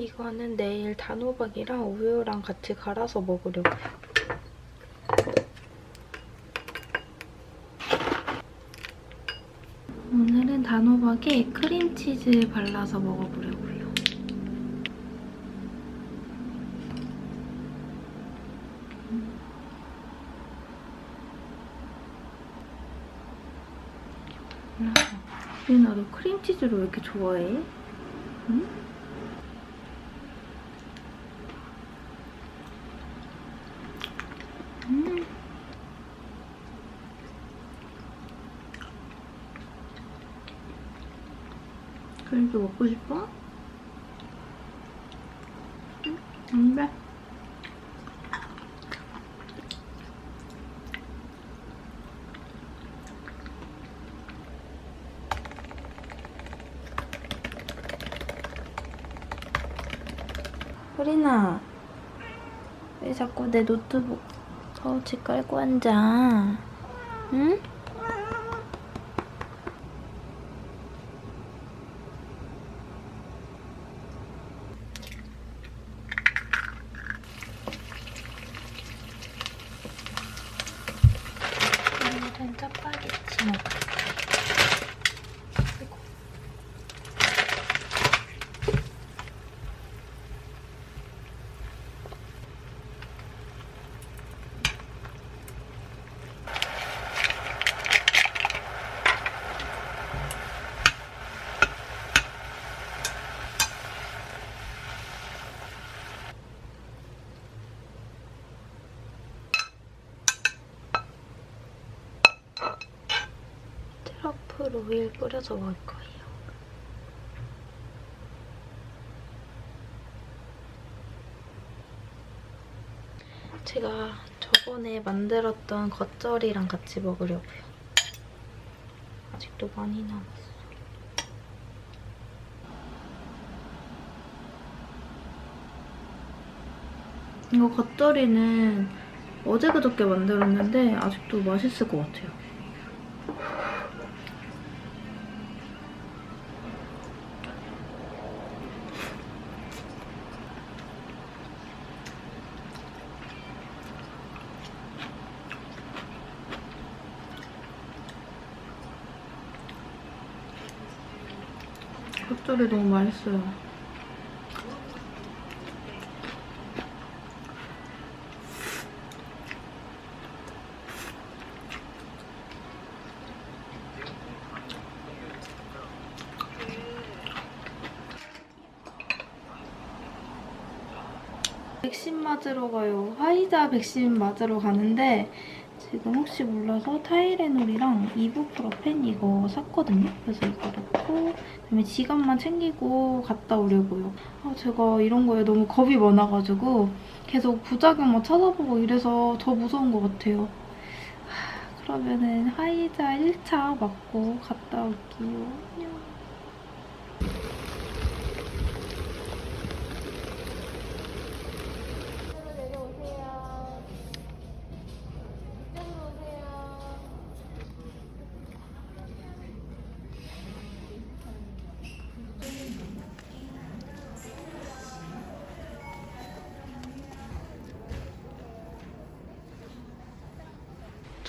이거는 내일 단호박이랑 우유랑 같이 갈아서 먹으려고요. 오늘은 단호박에 크림치즈 발라서 먹어보려고요. 유나, 너 크림치즈를 왜 이렇게 좋아해? 응? 그렇게 먹고 싶어? 응? 안 돼. 소리나, 왜 자꾸 내 노트북 파우치 깔고 앉아? 응? 짜파게티 먹을까? 아이고. 트러플 오일 뿌려서 먹을 거예요. 제가 저번에 만들었던 겉절이랑 같이 먹으려고요. 아직도 많이 남았어. 이거 겉절이는 어제 그저께 만들었는데 아직도 맛있을 것 같아요. 겉절이 너무 맛있어요. 백신 맞으러 가요. 화이자 백신 맞으러 가는데 지금 혹시 몰라서 타이레놀이랑 이부프로펜 이거 샀거든요. 그래서 이거 넣고 그다음에 지갑만 챙기고 갔다 오려고요. 아, 제가 이런 거에 너무 겁이 많아가지고 계속 부작용만 찾아보고 이래서 더 무서운 것 같아요. 하, 그러면은 화이자 1차 맞고 갔다 올게요.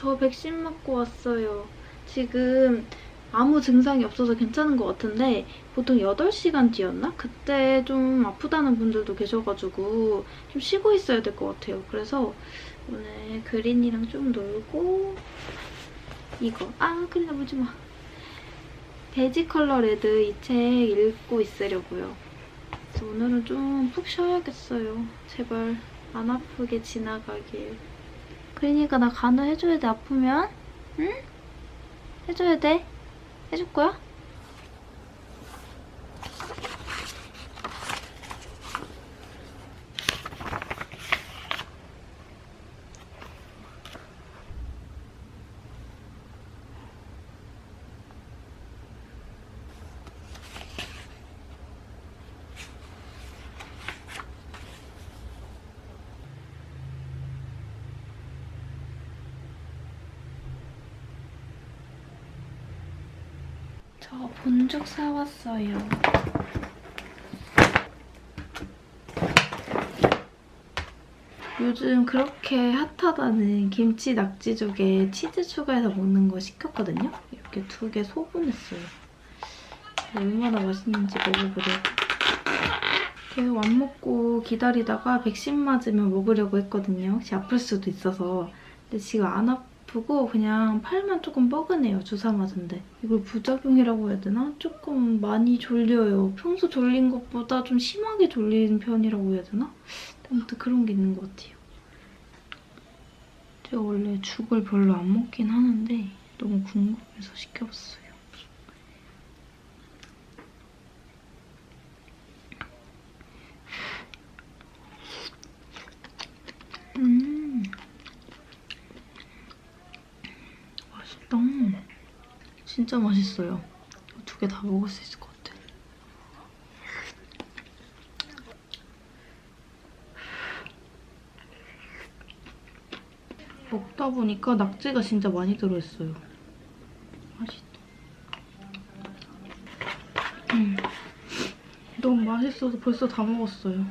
저 백신 맞고 왔어요. 지금 아무 증상이 없어서 괜찮은 것 같은데 보통 8시간 뒤였나? 그때 좀 아프다는 분들도 계셔가지고 좀 쉬고 있어야 될 것 같아요. 그래서 오늘 그린이랑 좀 놀고 이거 아 그린아 보지 마. 돼지 컬러 레드 이 책 읽고 있으려고요. 그래서 오늘은 좀 푹 쉬어야겠어요. 제발 안 아프게 지나가길. 그러니까 나 간호 해줘야 돼 아프면 응? 해줘야 돼 해줄 거야? 저 본죽 사왔어요. 요즘 그렇게 핫하다는 김치 낙지죽에 치즈 추가해서 먹는 거 시켰거든요. 이렇게 두 개 소분했어요. 얼마나 맛있는지 먹어보려고. 계속 안 먹고 기다리다가 백신 맞으면 먹으려고 했거든요. 혹시 아플 수도 있어서. 근데 지금 안 아 프고 그냥 팔만 조금 뻐근해요. 주사 맞은데. 이걸 부작용이라고 해야 되나? 조금 많이 졸려요. 평소 졸린 것보다 좀 심하게 졸린 편이라고 해야 되나? 아무튼 그런 게 있는 것 같아요. 제가 원래 죽을 별로 안 먹긴 하는데 너무 궁금해서 시켜봤어요. 음. 맛있다. 진짜 맛있어요. 두 개 다 먹을 수 있을 것 같아. 먹다 보니까 낙지가 진짜 많이 들어있어요. 맛있다. 음. 너무 맛있어서 벌써 다 먹었어요.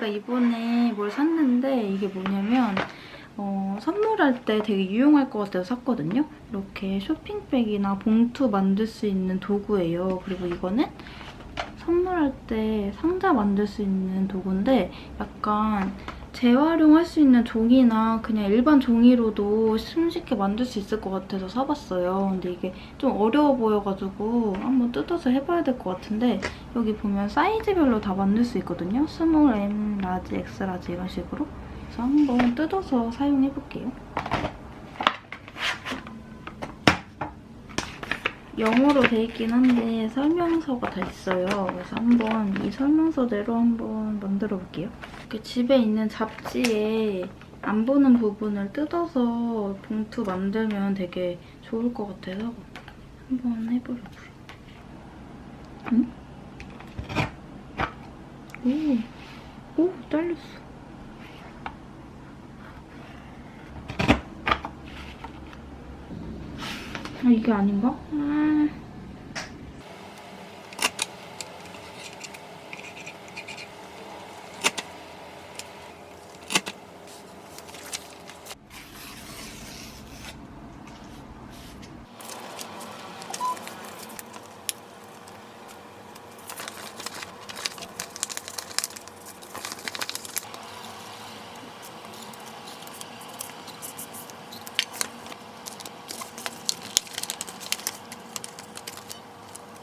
제가 이번에 뭘 샀는데 이게 뭐냐면 어, 선물할 때 되게 유용할 것 같아서 샀거든요. 이렇게 쇼핑백이나 봉투 만들 수 있는 도구예요. 그리고 이거는 선물할 때 상자 만들 수 있는 도구인데 약간 재활용할 수 있는 종이나 그냥 일반 종이로도 손쉽게 만들 수 있을 것 같아서 사봤어요. 근데 이게 좀 어려워 보여가지고 한번 뜯어서 해봐야 될 것 같은데 여기 보면 사이즈별로 다 만들 수 있거든요. 스몰, M, 라지, X 라지 이런 식으로. 그래서 한번 뜯어서 사용해볼게요. 영어로 돼 있긴 한데 설명서가 다 있어요. 그래서 한번 이 설명서대로 한번 만들어 볼게요. 이렇게 집에 있는 잡지에 안 보는 부분을 뜯어서 봉투 만들면 되게 좋을 것 같아서 한번 해보려고요. 응? 오, 오, 잘렸어. 아 이게 아닌가? 아...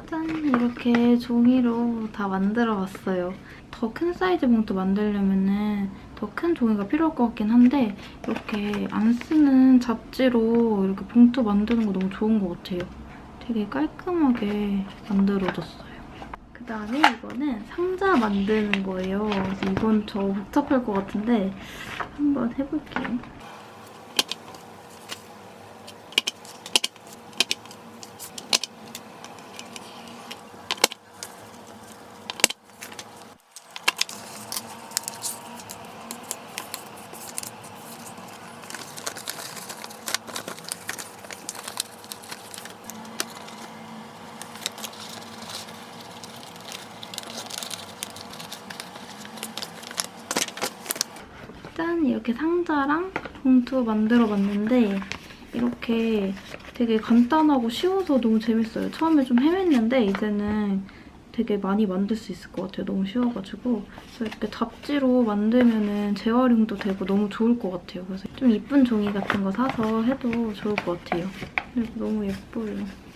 짠! 이렇게 종이로 다 만들어봤어요. 더 큰 사이즈 봉투 만들려면은 더큰 종이가 필요할 것 같긴 한데 이렇게 안 쓰는 잡지로 이렇게 봉투 만드는 거 너무 좋은 것 같아요. 되게 깔끔하게 만들어졌어요. 그 다음에 이거는 상자 만드는 거예요. 이건 저 복잡할 것 같은데 한번 해볼게요. 짠! 이렇게 상자랑 봉투 만들어봤는데 이렇게 되게 간단하고 쉬워서 너무 재밌어요. 처음에 좀 헤맸는데 이제는 되게 많이 만들 수 있을 것 같아요. 너무 쉬워가지고 그래서 이렇게 잡지로 만들면은 재활용도 되고 너무 좋을 것 같아요. 그래서 좀 이쁜 종이 같은 거 사서 해도 좋을 것 같아요. 너무 예뻐요.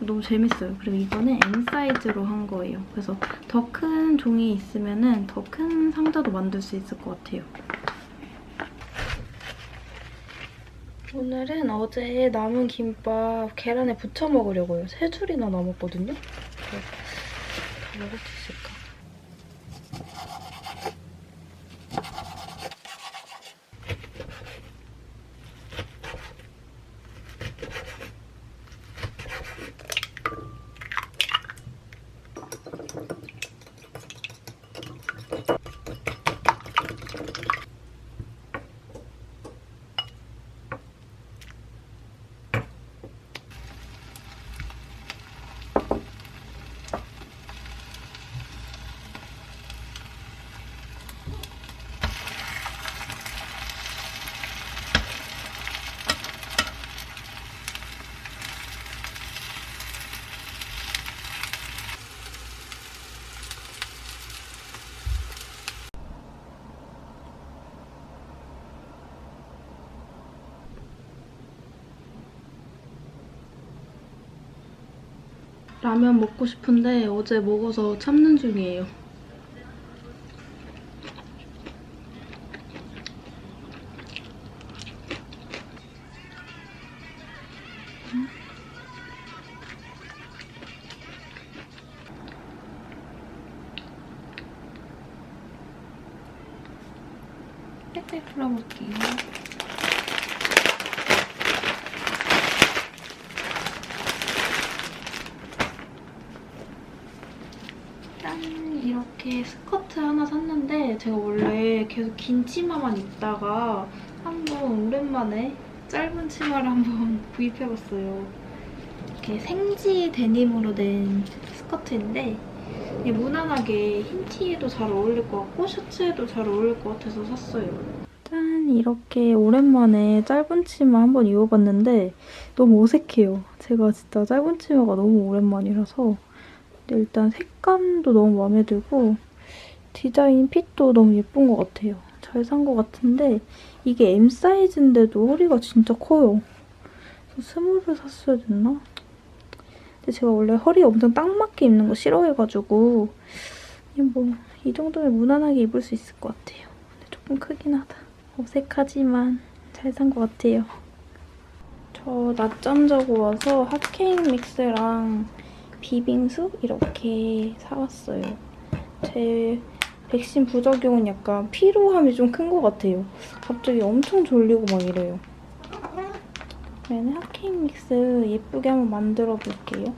너무 재밌어요. 그리고 이거는 M 사이즈로 한 거예요. 그래서 더 큰 종이 있으면은 더큰 상자도 만들 수 있을 것 같아요. 오늘은 어제 남은 김밥 계란에 부쳐 먹으려고요. 세 줄이나 남았거든요. 다 먹을 수 있을까? 라면 먹고 싶은데 어제 먹어서 참는 중이에요. 빽빽 풀어볼게요. 짠! 이렇게 스커트 하나 샀는데 제가 원래 계속 긴 치마만 입다가 한번 오랜만에 짧은 치마를 한번 구입해봤어요. 이렇게 생지 데님으로 된 스커트인데 무난하게 흰 티에도 잘 어울릴 것 같고 셔츠에도 잘 어울릴 것 같아서 샀어요. 짠! 이렇게 오랜만에 짧은 치마 한번 입어봤는데 너무 어색해요. 제가 진짜 짧은 치마가 너무 오랜만이라서 일단 색감도 너무 마음에 들고 디자인 핏도 너무 예쁜 것 같아요. 잘 산 것 같은데 이게 M 사이즈인데도 허리가 진짜 커요. 스몰을 샀어야 됐나? 근데 제가 원래 허리 엄청 딱 맞게 입는 거 싫어해가지고 뭐 이 정도면 무난하게 입을 수 있을 것 같아요. 근데 조금 크긴 하다. 어색하지만 잘 산 것 같아요. 저 낮잠 자고 와서 핫케이크 믹스랑 비빙수 이렇게 사왔어요. 제 백신 부작용은 약간 피로함이 좀 큰 것 같아요. 갑자기 엄청 졸리고 막 이래요. 그러면 핫케이크 믹스 예쁘게 한번 만들어 볼게요.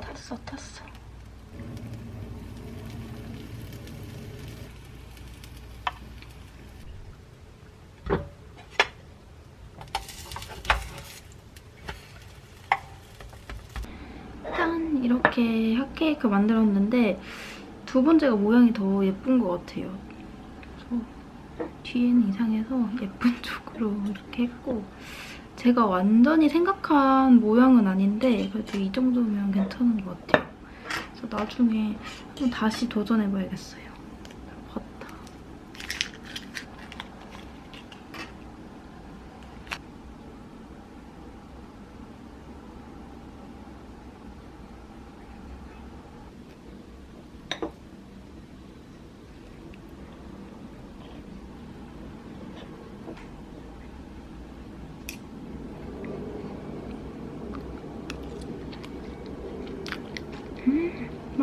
탔어 탔어. 짠! 이렇게 핫케이크 만들었는데 두 번째가 모양이 더 예쁜 것 같아요. 그래서 뒤에는 이상해서 예쁜 쪽으로 이렇게 했고 제가 완전히 생각한 모양은 아닌데 그래도 이 정도면 괜찮은 것 같아요. 그래서 나중에 한번 다시 도전해봐야겠어요. 봤다.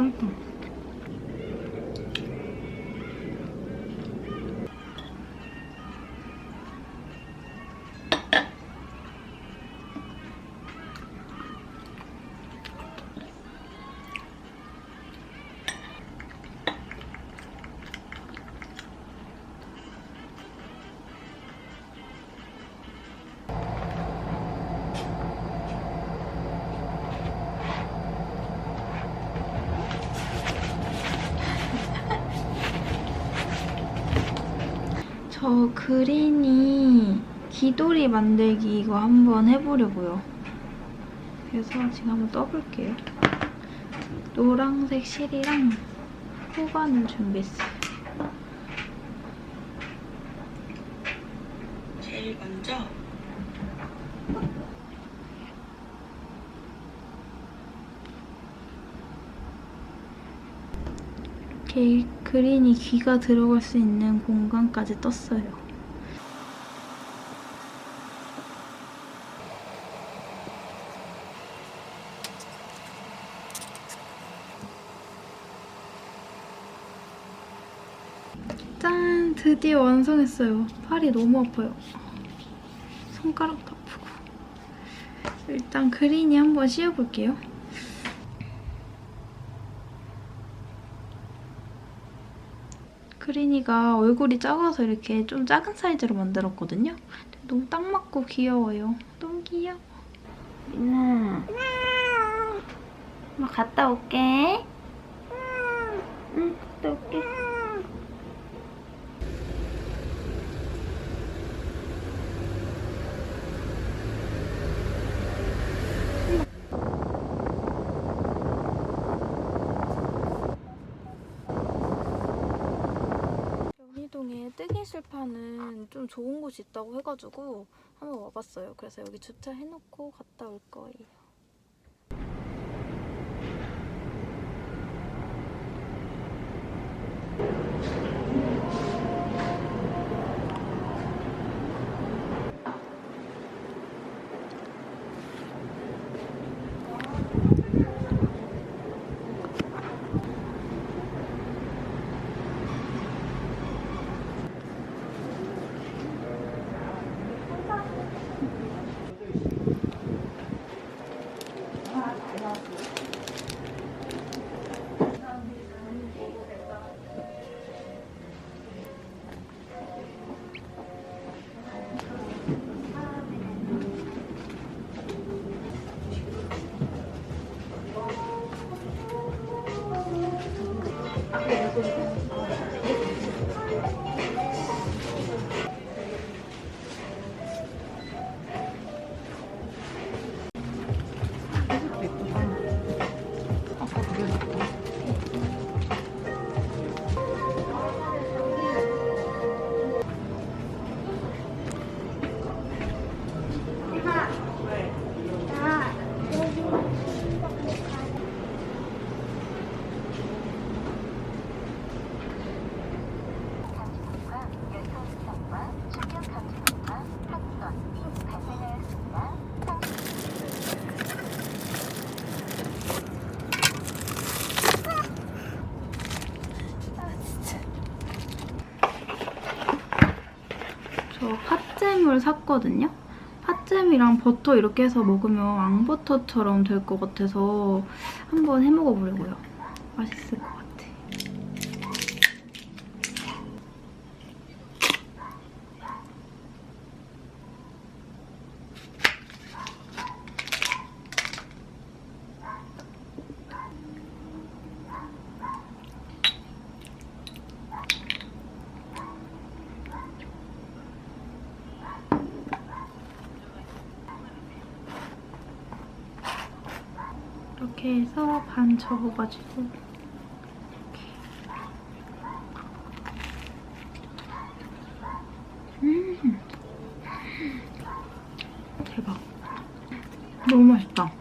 맛 저 그린이 귀돌이 만들기 이거 한번 해보려고요. 그래서 지금 한번 떠볼게요. 노란색 실이랑 호반을 준비했어요. 제일 먼저 이렇게 그린이 귀가 들어갈 수 있는 공간까지 떴어요. 짠! 드디어 완성했어요. 팔이 너무 아파요. 손가락도 아프고. 일단 그린이 한번 씌워볼게요. 그린이가 얼굴이 작아서 이렇게 좀 작은 사이즈로 만들었거든요. 너무 딱 맞고 귀여워요. 너무 귀여워. 민아. 엄마 갔다 올게. 응, 갔다 올게. 뜨개실파는 좀 좋은 곳이 있다고 해가지고 한번 와봤어요. 그래서 여기 주차해놓고 갔다 올 거예요. 저 팥잼을 샀거든요. 생크림이랑 버터 이렇게 해서 먹으면 앙버터처럼 될 것 같아서 한번 해 먹어보려고요. 맛있을 것 같아. 이렇게 해서 반 접어가지고. 음. 대박. 너무 맛있다